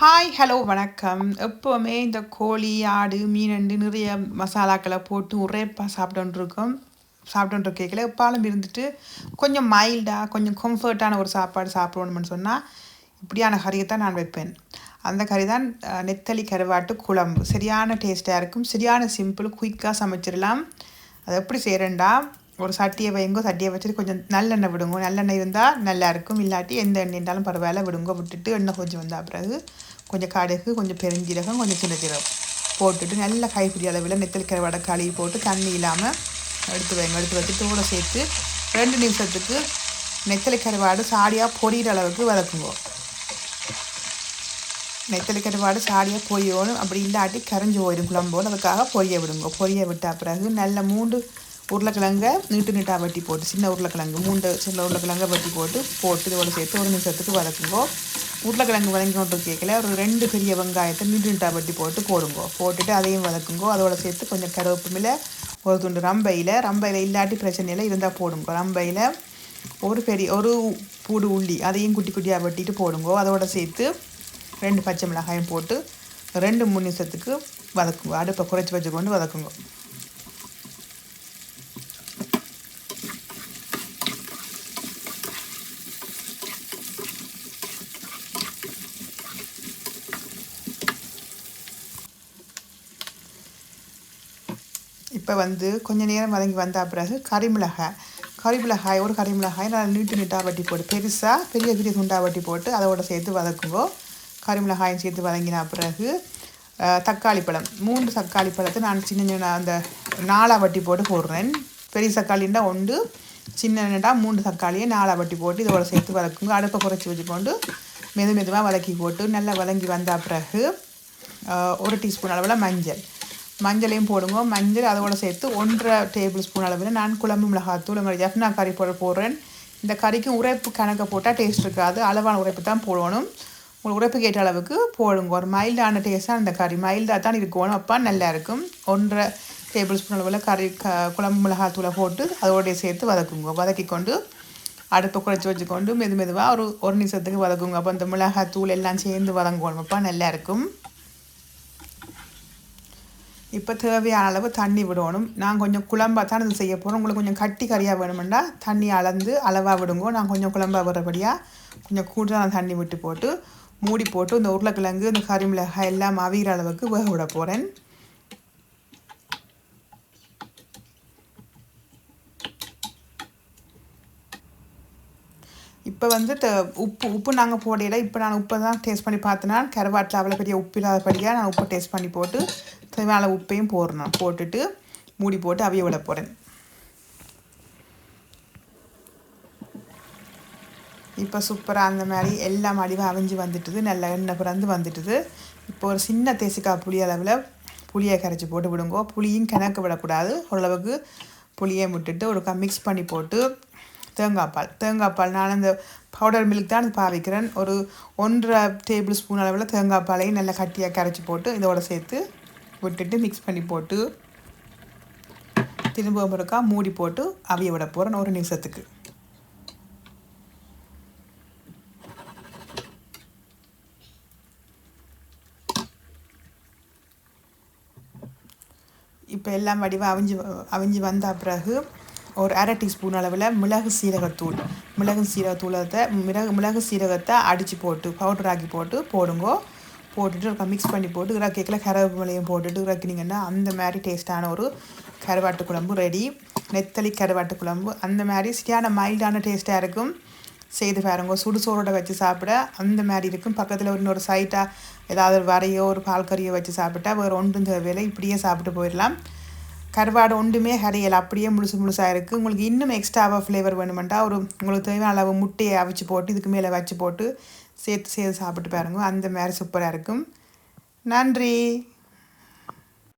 Hi hello வணக்கம். எப்போவுமே இந்த கோழி ஆடு மீனண்டு நிறைய மசாலாக்களை போட்டு உரைப்பாக சாப்பிட்டோன்ட்ருக்கோம் கேட்கல. எப்பாலும் இருந்துட்டு கொஞ்சம் மைல்டாக கொஞ்சம் கம்ஃபர்ட்டான ஒரு சாப்பாடு சாப்பிடணும்னு சொன்னால் இப்படியான கறியை தான் நான் வைப்பேன். அந்த கறி தான் நெத்தலி கருவாட்டு குழம்பு. சரியான டேஸ்ட்டாக இருக்கும். சரியான சிம்பிள் குயிக்காக சமைச்சிடலாம். அது எப்படி செய்கிறேன்டா ஒரு சட்டியை வைங்க சட்டியை வச்சுட்டு கொஞ்சம் நல்லெண்ணெய் விடுங்க. நல்லெண்ணெய் இருந்தால் நல்லா இருக்கும். இல்லாட்டி எந்த எண்ணெய் இருந்தாலும் பரவாயில்ல. விடுங்க விட்டுட்டு எண்ணெய் கொஞ்சம் வந்தால் பிறகு கொஞ்சம் கடுகு கொஞ்சம் பெருஞ்சீரகம் கொஞ்சம் சின்ன சீரகம் போட்டுட்டு நல்ல கைப்பிடி அளவில் நெத்தல் கருவாடை கழுவி போட்டு தண்ணி இல்லாமல் எடுத்து வைங்க. எடுத்து வச்சு தூட சேர்த்து ரெண்டு நிமிஷத்துக்கு நெத்தலி கருவாடு சாடியாக பொரியிற அளவுக்கு வதக்குங்க. நெத்தலி கருவாடு சாடியாக பொரியணும். அப்படி இல்லாட்டி கரைஞ்சி போயிடும் குழம்போல் அதுக்காக பொரிய விடுங்க. பொரிய விட்ட பிறகு நல்ல மூண்டு உருளைக்கிழங்கை நீட்டு நீட்டாக வெட்டி போட்டு சின்ன உருளைக்கிழங்கு மூண்டு சின்ன உருளைக்கிழங்கை வெட்டி போட்டு போட்டு இதோட சேர்த்து ஒரு நிமிஷத்துக்கு வதக்குங்கோ. உருளைக்கிழங்கு வதங்கி கொண்டு கேட்கல. ஒரு ரெண்டு பெரிய வெங்காயத்தை நீட்டு நீட்டாக வெட்டி போட்டு போடுங்கோ. போட்டுட்டு அதையும் வதக்குங்கோ. அதோட சேர்த்து கொஞ்சம் கருவேப்பிலை ஒரு துண்டு ரம்பையில். ரம்பையில் இல்லாட்டி பிரச்சனை இல்லை இருந்தால் போடுங்கோ. ரம்பையில் ஒரு பெரிய ஒரு பூடு உள்ளி அதையும் குட்டி குட்டியாக வெட்டிட்டு போடுங்கோ. அதோட சேர்த்து ரெண்டு பச்சை மிளகாயும் போட்டு ரெண்டு மூணு நிமிஷத்துக்கு வதக்குங்க. அடுப்பை குறைச்சி வச்சுக்கொண்டு வதக்குங்க. இப்போ வந்து கொஞ்ச நேரம் வதங்கி வந்த பிறகு கறிமிளகாய் கறிமிளகாய் ஒரு கறிமிளகாய் நல்லா நீட்டு நீட்டாக வட்டி போட்டு பெருசாக பெரிய பெரிய துண்டாக வட்டி போட்டு அதோட சேர்த்து வதக்குவோம் கறிமிளகாயும் சேர்த்து வதங்கின பிறகு தக்காளி பழம் மூன்று தக்காளி பழத்தை நான் சின்ன சின்ன அந்த நாலாக வட்டி போட்டு போடுறேன். பெரிய தக்காளின்னா ஒன்று சின்னடா மூன்று தக்காளியை நாலாக வட்டி போட்டு இதோட சேர்த்து வதக்குங்க. அடுப்பை குறைச்சி வச்சுக்கொண்டு மெது மெதுவாக வதக்கி போட்டு நல்லா வதங்கி வந்த பிறகு ஒரு டீஸ்பூன் அளவில் மஞ்சள் மஞ்சளையும் போடுங்க. மஞ்சள் அதோட சேர்த்து ஒன்றரை டேபிள் ஸ்பூன் அளவில் நான் குழம்பு மிளகாத்தூள் உங்கள் ஜஃப்னா கறி போட போடுறேன் இந்த கறிக்கும் உரைப்பு கணக்கை போட்டால் டேஸ்ட் இருக்காது. அளவான உரைப்பு தான் போடணும். உங்களுக்கு உரைப்பு கேட்ட அளவுக்கு போடுங்க. ஒரு மைல்டான டேஸ்ட்டாக அந்த கறி. மைல்டாக தான் இருக்கணும். அப்போ நல்லா இருக்கும். ஒன்றரை டேபிள் ஸ்பூன் அளவில் கறி க குழம்பு மிளகாத்தூளை போட்டு அதோடய சேர்த்து வதக்குங்க. வதக்கி கொண்டு அடுப்பை குறைச்சி வச்சுக்கொண்டு மெது மெதுவாக ஒரு ஒரு நிமிஷத்துக்கு வதக்குங்க. அப்போ அந்த மிளகாத்தூள் எல்லாம் சேர்ந்து வதங்கணும் அப்போ நல்லாயிருக்கும் இப்போ தேவையான அளவு தண்ணி விடணும். நான் கொஞ்சம் குழம்பா தான் இது செய்ய போகிறேன் உங்களுக்கு கொஞ்சம் கட்டி கறியாக வேணுமெண்டா தண்ணி அளந்து அளவாக விடுங்க. நான் கொஞ்சம் குழம்பா விடுறபடியாக கொஞ்சம் கூடுதலான தண்ணி விட்டு போட்டு மூடி போட்டு இந்த உருளைக்கிழங்கு இந்த கறி மிளகாய் எல்லாம் அவிகிற அளவுக்கு வேக விட போகிறேன் இப்போ வந்து த- உப்பு உப்பு நாங்கள் போடையில இப்போ நான் உப்பை தான் டேஸ்ட் பண்ணி பார்த்தேன்னா கருவாட்டில் அவ்வளோ பெரிய உப்பு இல்லாதபடியாக நான் உப்பு டேஸ்ட் பண்ணி போட்டு தேவையான உப்பையும் போடணும். போட்டுட்டு மூடி போட்டு அவிய விட போகிறேன் இப்போ சூப்பராக அந்த மாதிரி எல்லா அடிவாக அவிஞ்சு வந்துட்டுது. நல்ல எண்ணெய் பிறந்து வந்துட்டுது. இப்போ ஒரு சின்ன தேசிக்காய் புளி அளவில் புளியை கரைச்சி போட்டு விடுங்கோ. புளியும் கிணக்கு விடக்கூடாது. ஓரளவுக்கு புளியை விட்டுட்டு ஒரு மிக்ஸ் பண்ணி போட்டு தேங்காய் பால். தேங்காய் பால் நான் அந்த பவுடர் மில்க் தான் பாவிக்கிறேன். ஒரு ஒன்றரை டேபிள் ஸ்பூன் அளவில் தேங்காய் பாலையும் நல்லா கட்டியாக கரைச்சி போட்டு இதோட சேர்த்து விட்டுட்டு மிக்ஸ் பண்ணி போட்டு திரும்ப முறுக்கா மூடி போட்டு அவிய விட போகிறேன் ஒரு நிமிஷத்துக்கு. இப்போ எல்லாம் வடிவாக அவிஞ்சு அவிஞ்சு வந்த பிறகு ஒரு அரை டீஸ்பூன் அளவில் மிளகு சீரகத்தூள் மிளகு சீரகத்தூளத்தை மிளகு மிளகு சீரகத்தை அடித்து போட்டு பவுடர் ஆக்கி போட்டு போடுங்கோ. போட்டுட்டு மிக்ஸ் பண்ணி போட்டு இறக்கிக்கல கருவேப்பிலையும் போட்டுட்டு இறக்கினீங்கன்னா அந்த மாதிரி டேஸ்ட்டான ஒரு கருவாட்டு குழம்பு ரெடி நெத்தலி கருவாட்டு குழம்பு அந்த மாதிரி சரியான மைல்டான டேஸ்ட்டாக இருக்கும். செய்து பாருங்க. சுடுசோரோட வச்சு சாப்பிட அந்த மாதிரி இருக்கும். பக்கத்தில் இன்னொரு சைட்டாக ஏதாவது ஒரு வரையோ ஒரு பால் கறியோ வச்சு சாப்பிட்டா வேறு ஒன்றும் தேவையில்லை. இப்படியே சாப்பிட்டு போயிடலாம். கருவாடு ஒன்றுமே கரையல். அப்படியே முழுசு முழுசாக இருக்குது உங்களுக்கு இன்னும் எக்ஸ்ட்ராவாக ஃப்ளேவர் வேணுமெண்டா ஒரு உங்களுக்கு தேவையான அளவு முட்டையை அவிச்சு போட்டு இதுக்கு மேலே வச்சு போட்டு சேர்த்து சேர்த்து சாப்பிட்டு பாருங்க. அந்த மாதிரி சூப்பராக இருக்கும். நன்றி.